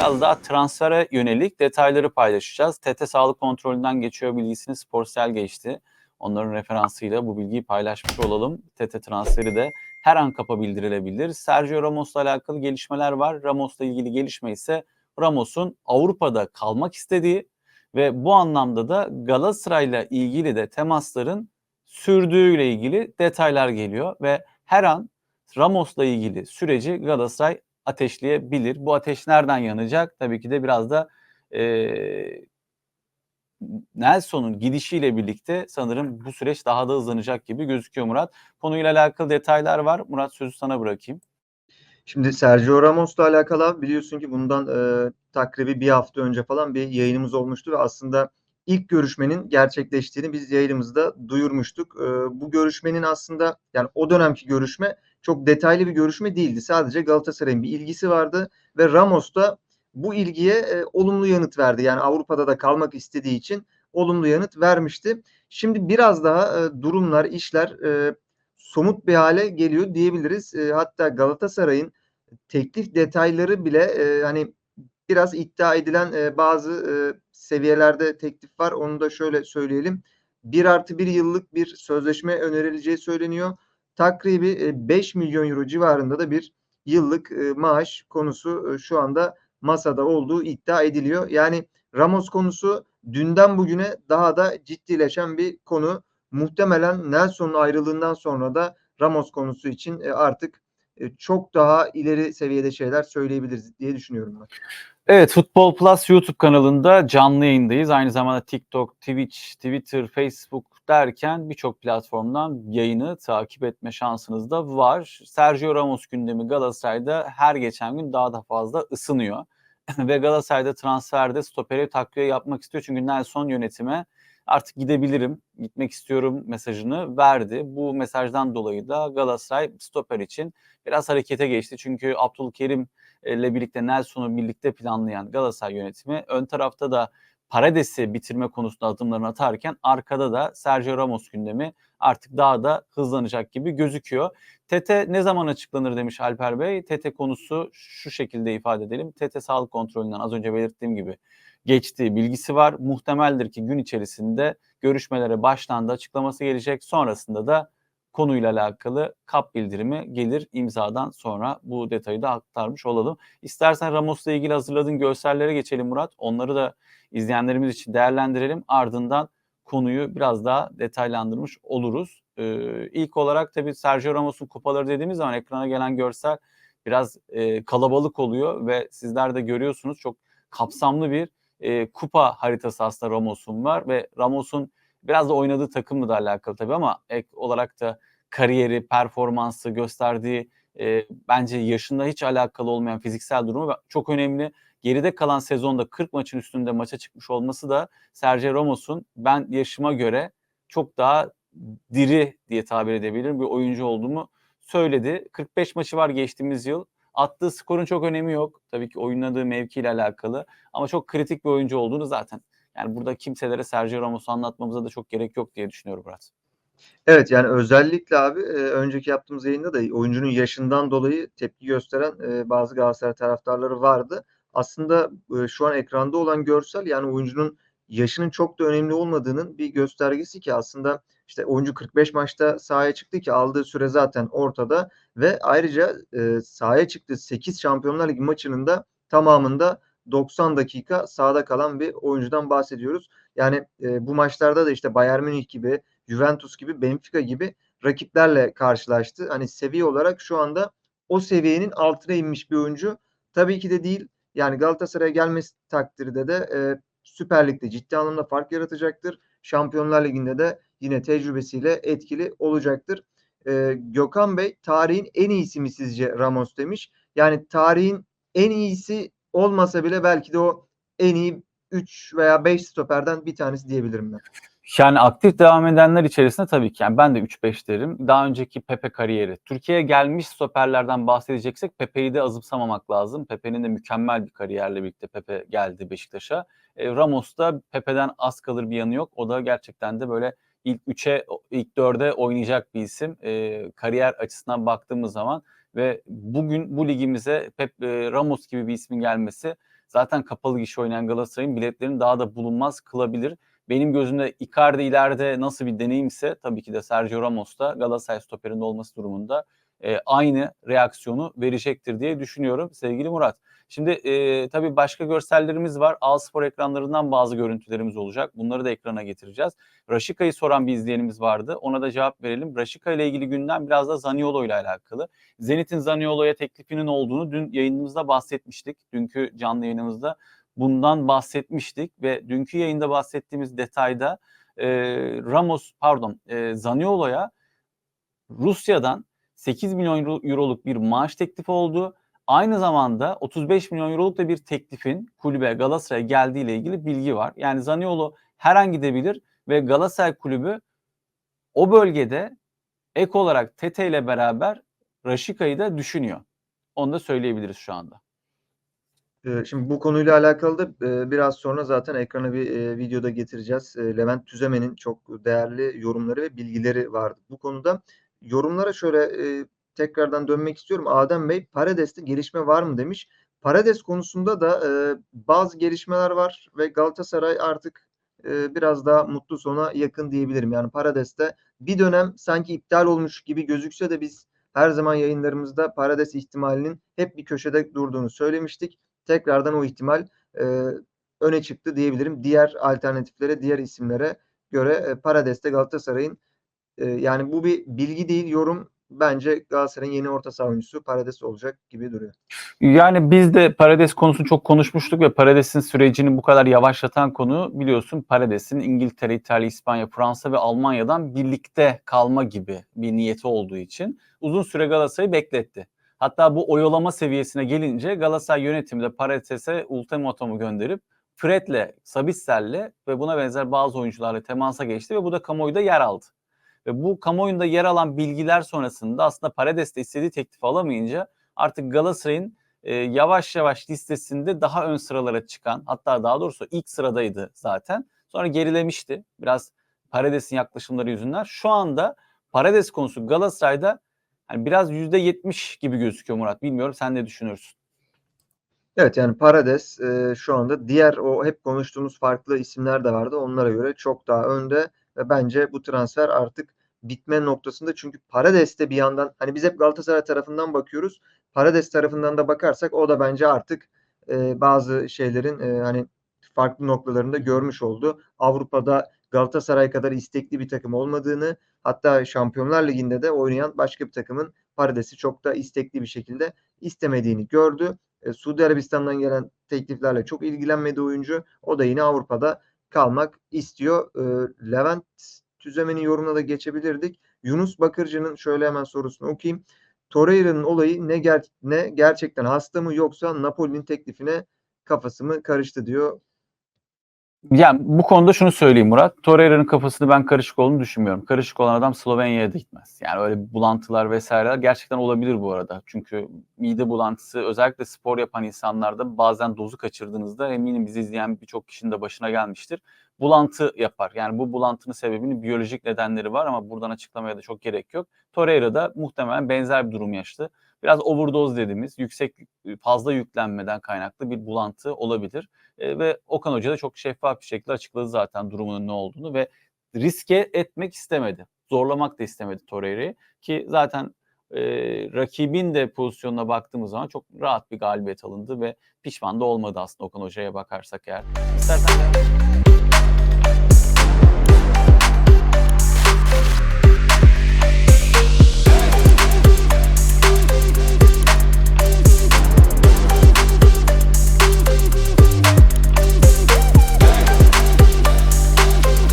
Biraz daha transfere yönelik detayları paylaşacağız. TT sağlık kontrolünden geçiyor bilgisini Sportsel geçti. Onların referansıyla bu bilgiyi paylaşmış olalım. TT transferi de her an kapa bildirilebilir. Sergio Ramos'la alakalı gelişmeler var. Ramos'la ilgili gelişme ise Ramos'un Avrupa'da kalmak istediği ve bu anlamda da Galatasaray'la ilgili de temasların sürdüğüyle ilgili detaylar geliyor ve her an Ramos'la ilgili süreci Galatasaray ateşleyebilir. Bu ateş nereden yanacak? Tabii ki de biraz da e, Nelson'un gidişiyle birlikte sanırım bu süreç daha da hızlanacak gibi gözüküyor Murat. Konuyla alakalı detaylar var. Murat sözü sana bırakayım. Şimdi Sergio Ramos'la alakalı biliyorsun ki bundan e, takribi bir hafta önce falan bir yayınımız olmuştu ve aslında ilk görüşmenin gerçekleştiğini biz yayınımızda duyurmuştuk. E, bu görüşmenin aslında yani o dönemki görüşme çok detaylı bir görüşme değildi. Sadece Galatasaray'ın bir ilgisi vardı ve Ramos da bu ilgiye e, olumlu yanıt verdi. Yani Avrupa'da da kalmak istediği için olumlu yanıt vermişti. Şimdi biraz daha e, durumlar, işler e, somut bir hale geliyor diyebiliriz. E, hatta Galatasaray'ın teklif detayları bile e, hani biraz iddia edilen e, bazı e, seviyelerde teklif var. Onu da şöyle söyleyelim. 1 artı 1 yıllık bir sözleşme önerileceği söyleniyor. Takribi e, 5 milyon euro civarında da bir yıllık e, maaş konusu e, şu anda masada olduğu iddia ediliyor. Yani Ramos konusu dünden bugüne daha da ciddileşen bir konu. Muhtemelen Nelson'un ayrılığından sonra da Ramos konusu için e, artık e, çok daha ileri seviyede şeyler söyleyebiliriz diye düşünüyorum ben. Evet Futbol Plus YouTube kanalında canlı yayındayız. Aynı zamanda TikTok, Twitch, Twitter, Facebook derken birçok platformdan yayını takip etme şansınız da var. Sergio Ramos gündemi Galatasaray'da her geçen gün daha da fazla ısınıyor. Ve Galatasaray'da transferde stopere takviye yapmak istiyor. Çünkü Nelson yönetime artık gidebilirim, gitmek istiyorum mesajını verdi. Bu mesajdan dolayı da Galatasaray stoper için biraz harekete geçti. Çünkü Abdülkerim ile birlikte Nelson'u birlikte planlayan Galatasaray yönetimi ön tarafta da Parades'i bitirme konusunda adımlarını atarken arkada da Sergio Ramos gündemi artık daha da hızlanacak gibi gözüküyor. TT ne zaman açıklanır demiş Alper Bey. TT konusu şu şekilde ifade edelim. TT sağlık kontrolünden az önce belirttiğim gibi geçtiği bilgisi var. Muhtemeldir ki gün içerisinde görüşmelere başlandı açıklaması gelecek. Sonrasında da konuyla alakalı kap bildirimi gelir imzadan sonra bu detayı da aktarmış olalım. İstersen Ramos'la ilgili hazırladığın görsellere geçelim Murat. Onları da izleyenlerimiz için değerlendirelim. Ardından konuyu biraz daha detaylandırmış oluruz. Ee, ilk olarak tabii Sergio Ramos'un kupaları dediğimiz zaman ekrana gelen görsel biraz e, kalabalık oluyor ve sizler de görüyorsunuz çok kapsamlı bir e, kupa haritası aslında Ramos'un var ve Ramos'un biraz da oynadığı takımla da alakalı tabii ama ek olarak da kariyeri, performansı, gösterdiği e, bence yaşında hiç alakalı olmayan fiziksel durumu çok önemli. Geride kalan sezonda 40 maçın üstünde maça çıkmış olması da Sergio Ramos'un ben yaşıma göre çok daha diri diye tabir edebilirim bir oyuncu olduğumu söyledi. 45 maçı var geçtiğimiz yıl. Attığı skorun çok önemi yok. Tabii ki oynadığı mevkiyle alakalı. Ama çok kritik bir oyuncu olduğunu zaten. Yani burada kimselere Sergio Ramos'u anlatmamıza da çok gerek yok diye düşünüyorum Murat. Evet yani özellikle abi e, önceki yaptığımız yayında da oyuncunun yaşından dolayı tepki gösteren e, bazı Galatasaray taraftarları vardı. Aslında e, şu an ekranda olan görsel yani oyuncunun yaşının çok da önemli olmadığının bir göstergesi ki aslında işte oyuncu 45 maçta sahaya çıktı ki aldığı süre zaten ortada ve ayrıca e, sahaya çıktı 8 Şampiyonlar Ligi maçının da tamamında 90 dakika sahada kalan bir oyuncudan bahsediyoruz. Yani e, bu maçlarda da işte Bayern Münih gibi, Juventus gibi, Benfica gibi rakiplerle karşılaştı. Hani seviye olarak şu anda o seviyenin altına inmiş bir oyuncu. Tabii ki de değil. Yani Galatasaray'a gelmesi takdirde de e, Süper Lig'de ciddi anlamda fark yaratacaktır. Şampiyonlar Ligi'nde de yine tecrübesiyle etkili olacaktır. E, Gökhan Bey tarihin en iyisi mi sizce Ramos demiş. Yani tarihin en iyisi olmasa bile belki de o en iyi 3 veya 5 stoperden bir tanesi diyebilirim ben. Yani aktif devam edenler içerisinde tabii ki yani ben de 3-5 derim. Daha önceki Pepe kariyeri. Türkiye'ye gelmiş stoperlerden bahsedeceksek Pepe'yi de azımsamamak lazım. Pepe'nin de mükemmel bir kariyerle birlikte Pepe geldi Beşiktaş'a. E, Ramos da Pepe'den az kalır bir yanı yok. O da gerçekten de böyle ilk 3'e, ilk 4'e oynayacak bir isim. E, kariyer açısından baktığımız zaman ve bugün bu ligimize Pep e, Ramos gibi bir ismin gelmesi zaten kapalı gişe oynayan Galatasaray'ın biletlerini daha da bulunmaz kılabilir. Benim gözümde Icardi ileride nasıl bir deneyimse tabii ki de Sergio Ramos da Galatasaray stoperinde olması durumunda e, aynı reaksiyonu verecektir diye düşünüyorum sevgili Murat. Şimdi e, tabii başka görsellerimiz var. Alspor ekranlarından bazı görüntülerimiz olacak. Bunları da ekrana getireceğiz. Raşika'yı soran bir izleyenimiz vardı. Ona da cevap verelim. Raşika ile ilgili gündem biraz da Zaniolo ile alakalı. Zenit'in Zaniolo'ya teklifinin olduğunu dün yayınımızda bahsetmiştik. Dünkü canlı yayınımızda bundan bahsetmiştik ve dünkü yayında bahsettiğimiz detayda e, Ramos pardon e, Zaniolo'ya Rusya'dan 8 milyon euroluk bir maaş teklifi oldu. Aynı zamanda 35 milyon euroluk da bir teklifin kulübe Galatasaray'a geldiği ile ilgili bilgi var. Yani Zaniolo her an gidebilir ve Galatasaray kulübü o bölgede ek olarak Tete ile beraber Raşika'yı da düşünüyor. Onu da söyleyebiliriz şu anda. Ee, Şimdi bu konuyla alakalı da e, biraz sonra zaten ekrana bir e, videoda getireceğiz. E, Levent Tüzemen'in çok değerli yorumları ve bilgileri vardı bu konuda. Yorumlara şöyle e, tekrardan dönmek istiyorum. Adem Bey, Parades'te gelişme var mı demiş. Parades konusunda da e, bazı gelişmeler var ve Galatasaray artık e, biraz daha mutlu sona yakın diyebilirim. Yani Parades'te bir dönem sanki iptal olmuş gibi gözükse de biz her zaman yayınlarımızda Parades ihtimalinin hep bir köşede durduğunu söylemiştik. Tekrardan o ihtimal e, öne çıktı diyebilirim. Diğer alternatiflere, diğer isimlere göre e, Parades'te Galatasaray'ın yani bu bir bilgi değil, yorum. Bence Galatasaray'ın yeni orta saha oyuncusu Parades olacak gibi duruyor. Yani biz de Paredes konusunu çok konuşmuştuk ve Paredes'in sürecini bu kadar yavaşlatan konu biliyorsun Paredes'in İngiltere, İtalya, İspanya, Fransa ve Almanya'dan birlikte kalma gibi bir niyeti olduğu için uzun süre Galatasaray'ı bekletti. Hatta bu oyalama seviyesine gelince Galatasaray yönetimi de Paredes'e ultimatomu gönderip Fred'le, Sabitzel'le ve buna benzer bazı oyuncularla temasa geçti ve bu da kamuoyunda yer aldı. Ve bu kamuoyunda yer alan bilgiler sonrasında aslında Paredes de istediği teklifi alamayınca artık Galatasaray'ın e, yavaş yavaş listesinde daha ön sıralara çıkan hatta daha doğrusu ilk sıradaydı zaten. Sonra gerilemişti biraz Paredes'in yaklaşımları yüzünden. Şu anda Paredes konusu Galatasaray'da yani biraz %70 gibi gözüküyor Murat. Bilmiyorum sen ne düşünürsün? Evet yani Parades e, şu anda diğer o hep konuştuğumuz farklı isimler de vardı. Onlara göre çok daha önde ve bence bu transfer artık bitme noktasında. Çünkü Parades de bir yandan hani biz hep Galatasaray tarafından bakıyoruz. Parades tarafından da bakarsak o da bence artık e, bazı şeylerin e, hani farklı noktalarında görmüş oldu. Avrupa'da Galatasaray kadar istekli bir takım olmadığını hatta Şampiyonlar Ligi'nde de oynayan başka bir takımın Parades'i çok da istekli bir şekilde istemediğini gördü. E, Suudi Arabistan'dan gelen tekliflerle çok ilgilenmedi oyuncu. O da yine Avrupa'da kalmak istiyor. E, Levent Tüzemen'in yorumuna da geçebilirdik. Yunus Bakırcı'nın şöyle hemen sorusunu okuyayım. Torreira'nın olayı ne, ger ne gerçekten hasta mı yoksa Napoli'nin teklifine kafası mı karıştı diyor. Yani bu konuda şunu söyleyeyim Murat. Torreira'nın kafasını ben karışık olduğunu düşünmüyorum. Karışık olan adam Slovenya'ya da gitmez. Yani öyle bulantılar vesaireler gerçekten olabilir bu arada. Çünkü mide bulantısı özellikle spor yapan insanlarda bazen dozu kaçırdığınızda eminim bizi izleyen birçok kişinin de başına gelmiştir. Bulantı yapar. Yani bu bulantının sebebinin biyolojik nedenleri var ama buradan açıklamaya da çok gerek yok. Torreira da muhtemelen benzer bir durum yaşadı. Biraz overdose dediğimiz yüksek fazla yüklenmeden kaynaklı bir bulantı olabilir. E, ve Okan Hoca da çok şeffaf bir şekilde açıkladı zaten durumunun ne olduğunu ve riske etmek istemedi. Zorlamak da istemedi Torreira'yı ki zaten e, rakibin de pozisyonuna baktığımız zaman çok rahat bir galibiyet alındı ve pişman da olmadı aslında Okan Hoca'ya bakarsak eğer. İstersen de...